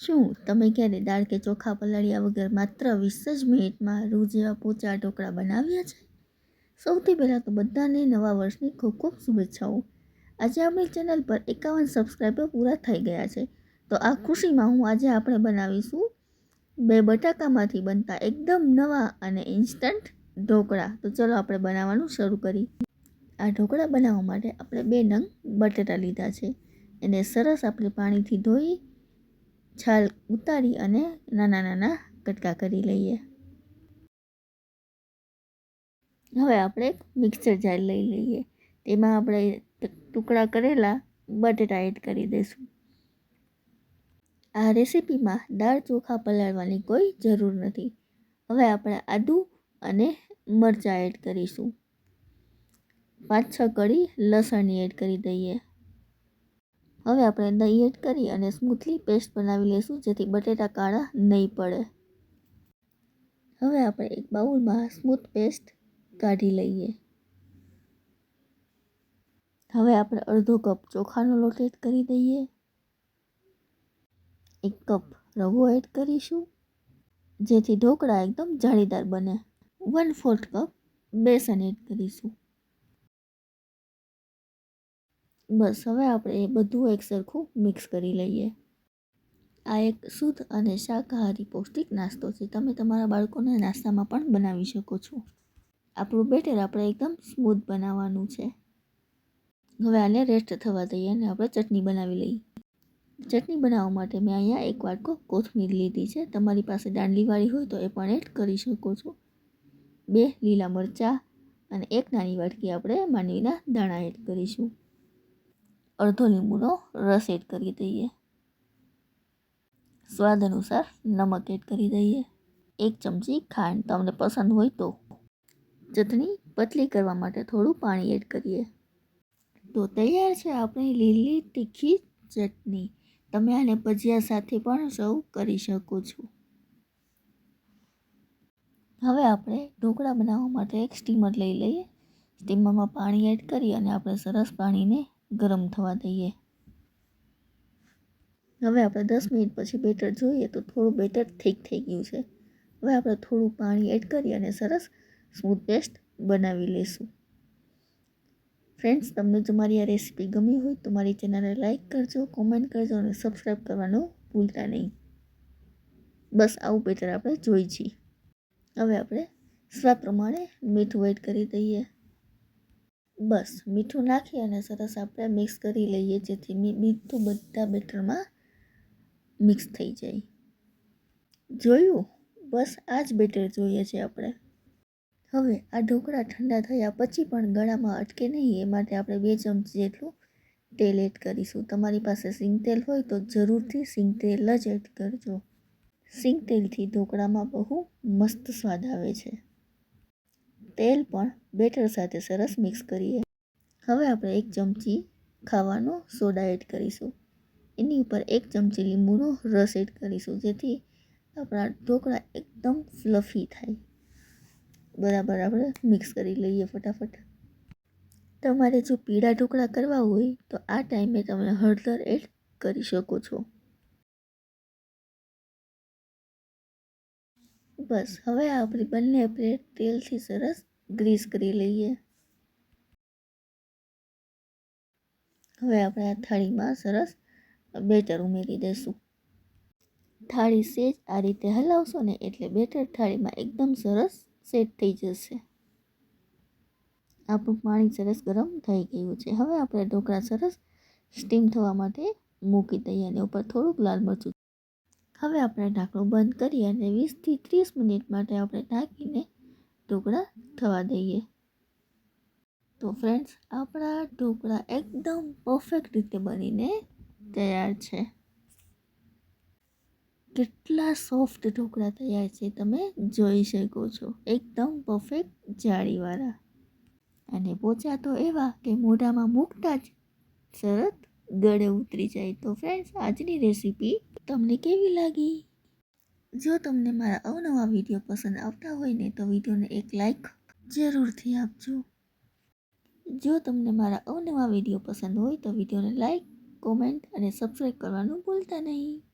શું? તમે ક્યારે દાળ કે ચોખા પલાળ્યા વગર માત્ર વીસ જ મિનિટમાં રૂ જેવા પોચા ઢોકળા બનાવ્યા છે? સૌથી પહેલાં તો બધાને નવા વર્ષની ખૂબ ખૂબ શુભેચ્છાઓ. આજે આપણી ચેનલ પર એકાવન સબસ્ક્રાઈબર પૂરા થઈ ગયા છે. તો આ ખુશીમાં હું આજે આપણે બનાવીશું બે બટાકામાંથી બનતા એકદમ નવા અને ઇન્સ્ટન્ટ ઢોકળા. તો ચલો આપણે બનાવવાનું શરૂ કરી આ ઢોકળા બનાવવા માટે આપણે બે નંગ બટેટા લીધા છે. એને સરસ આપણે પાણીથી ધોઈ છાલ ઉતારી અને નાના નાના કટકા કરી લઈએ. હવે આપણે એક મિક્સર જાર લઈ લઈએ. તેમાં આપણે ટુકડા કરેલા બટેટા એડ કરી દઈશું. આ રેસીપીમાં દાળ ચોખા પલાળવાની કોઈ જરૂર નથી. હવે આપણે આદું અને મરચાં એડ કરીશું. પાંચ છ કળી લસણની એડ કરી દઈએ. હવે આપણે દહીં એડ કરી અને સ્મૂથલી પેસ્ટ બનાવી લઈશું, જેથી બટેટા કાળા નહીં પડે. હવે આપણે એક બાઉલમાં સ્મૂથ પેસ્ટ કાઢી લઈએ. હવે આપણે અડધો કપ ચોખાનો લોટ એડ કરી દઈએ. એક કપ રવો એડ કરીશું, જેથી ઢોકળા એકદમ જાળીદાર બને. વન ફોર્થ કપ બેસન એડ કરીશું. બસ, હવે આપણે એ બધું એક સરખું મિક્સ કરી લઈએ. આ એક શુદ્ધ અને શાકાહારી પૌષ્ટિક નાસ્તો છે. તમે તમારા બાળકોને નાસ્તામાં પણ બનાવી શકો છો. આપણું બેટર આપણે એકદમ સ્મૂથ બનાવવાનું છે. હવે આને રેસ્ટ થવા દઈએ અને આપણે ચટણી બનાવી લઈએ. ચટણી બનાવવા માટે મેં અહીંયા એક વાટકો કોથમીર લીધી છે. તમારી પાસે દાંડલીવાળી હોય તો એ પણ એડ કરી શકો છો. બે લીલા મરચાં અને એક નાની વાટકી આપણે માંડવીના દાણા એડ કરીશું. અડધો લીંબુનો રસ એડ કરી દઈએ. સ્વાદ અનુસાર નમક એડ કરી દઈએ. એક ચમચી ખાંડ તમને પસંદ હોય તો. ચટણી પતલી કરવા માટે થોડું પાણી એડ કરીએ. તો તૈયાર છે આપણી લીલી તીખી ચટણી. તમે આને ભજીયા સાથે પણ સર્વ કરી શકો છો. હવે આપણે ઢોકળા બનાવવા માટે એક સ્ટીમર લઈ લઈએ. સ્ટીમરમાં પાણી એડ કરી અને આપણે સરસ પાણીને ગરમ થવા દઈએ. હવે આપણે દસ મિનિટ પછી બેટર જોઈએ તો થોડું બેટર થીક થઈ ગયું છે. હવે આપણે થોડું પાણી એડ કરી અને સરસ સ્મૂથ પેસ્ટ બનાવી લઈશું. ફ્રેન્ડ્સ, તમને જો મારી આ રેસીપી ગમી હોય તો મારી ચેનલને લાઇક કરજો, કોમેન્ટ કરજો અને સબસ્ક્રાઈબ કરવાનું ભૂલતા નહીં. બસ, આવું બેટર આપણે જોઈ છીએ. હવે આપણે સ્વાદ પ્રમાણે મીઠું એડ કરી દઈએ. બસ, મીઠું નાખી અને સરસ આપણે મિક્સ કરી લઈએ, જેથી મીઠું બધા બેટરમાં મિક્સ થઈ જાય. જોયું? બસ આ જ બેટર જોઈએ છે આપણે. હવે, આ ઢોકળા ઠંડા થયા પછી પણ ગળામાં અટકે નહીં, એ માટે આપણે બે ચમચી જેટલું તેલ એડ કરીશું. તમારી પાસે સિંગ તેલ હોય તો જરૂરથી સિંગ તેલ જ એડ કરજો. સિંગ તેલથી ઢોકળામાં બહુ મસ્ત સ્વાદ આવે છે. તેલ પણ બેટર સાથે સરસ મિક્સ કરીએ. હવે આપણે એક ચમચી ખાવાનો સોડા એડ કરીશું. એની ઉપર એક ચમચી લીંબુનો રસ એડ કરીશું, જેથી આપણા ઢોકળા એકદમ ફ્લફી થાય. બરાબર આપણે મિક્સ કરી લઈએ ફટાફટ. તમારે જો પીળા ઢોકળા કરવા હોય, તો આ ટાઈમે તમે હળદર એડ કરી શકો છો. બસ, હવે આપણી બંને પ્લેટ તેલથી સરસ ગ્રીસ કરી લઈએ. હવે આપણે આ થાળીમાં સરસ બેટર ઉમેરી દઈશું. થાળી સેજ આ રીતે હલાવશો ને એટલે બેટર થાળીમાં એકદમ સરસ સેટ થઈ જશે. આપણું પાણી સરસ ગરમ થઈ ગયું છે. હવે આપણે ઢોકળા સરસ સ્ટીમ થવા માટે મૂકી દઈએ અને ઉપર થોડુંક લાલ મરચું હવે આપણે ઢાંકણું બંધ કરી અને વીસથી ત્રીસ મિનિટ માટે આપણે ઢાંકીને ઢોકળા થવા દઈએ. તો ફ્રેન્ડ્સ આપણા ઢોકળા એકદમ પરફેક્ટ રીતે બનીને તૈયાર છે. કેટલા સોફ્ટ ઢોકળા તૈયાર છે તમે જોઈ શકો છો. એકદમ પરફેક્ટ જાળીવાળા. અને પોચા તો એવા કે મોઢામાં મૂકતા જ સરસ ગળે ઉતરી જાય તો ફ્રેન્ડ્સ આજની રેસીપી તમને કેવી લાગી? જો તમને મારા અવનવા વીડિયો પસંદ આવતા હોય ને તો વિડીયોને એક લાઈક જરૂરથી આપજો. જો તમને મારા અવનવા વીડિયો પસંદ હોય તો વિડીયોને લાઈક કોમેન્ટ અને સબસ્ક્રાઈબ કરવાનું ભૂલતા નહીં.